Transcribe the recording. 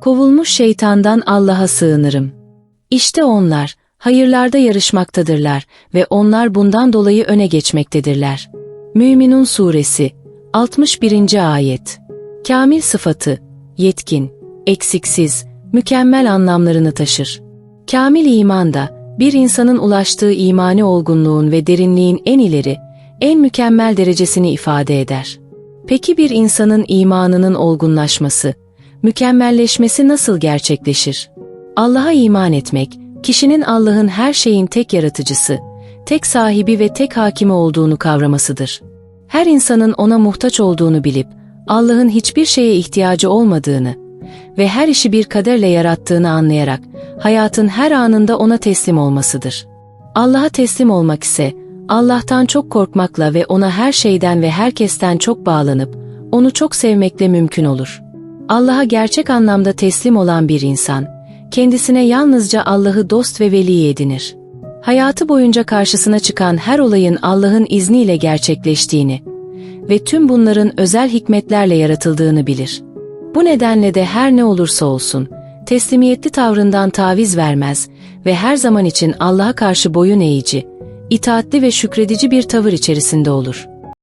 Kovulmuş şeytandan Allah'a sığınırım. İşte onlar, hayırlarda yarışmaktadırlar ve onlar bundan dolayı öne geçmektedirler. Müminun Suresi 61. Ayet Kamil sıfatı, yetkin, eksiksiz, mükemmel anlamlarını taşır. Kamil iman da, bir insanın ulaştığı imani olgunluğun ve derinliğin en ileri, en mükemmel derecesini ifade eder. Peki bir insanın imanının olgunlaşması, mükemmelleşmesi nasıl gerçekleşir? Allah'a iman etmek, kişinin Allah'ın her şeyin tek yaratıcısı, tek sahibi ve tek hakimi olduğunu kavramasıdır. Her insanın ona muhtaç olduğunu bilip, Allah'ın hiçbir şeye ihtiyacı olmadığını ve her işi bir kaderle yarattığını anlayarak, hayatın her anında ona teslim olmasıdır. Allah'a teslim olmak ise, Allah'tan çok korkmakla ve ona her şeyden ve herkesten çok bağlanıp, onu çok sevmekle mümkün olur. Allah'a gerçek anlamda teslim olan bir insan, kendisine yalnızca Allah'ı dost ve veli edinir. Hayatı boyunca karşısına çıkan her olayın Allah'ın izniyle gerçekleştiğini ve tüm bunların özel hikmetlerle yaratıldığını bilir. Bu nedenle de her ne olursa olsun, teslimiyetli tavrından taviz vermez ve her zaman için Allah'a karşı boyun eğici, itaatli ve şükredici bir tavır içerisinde olur.''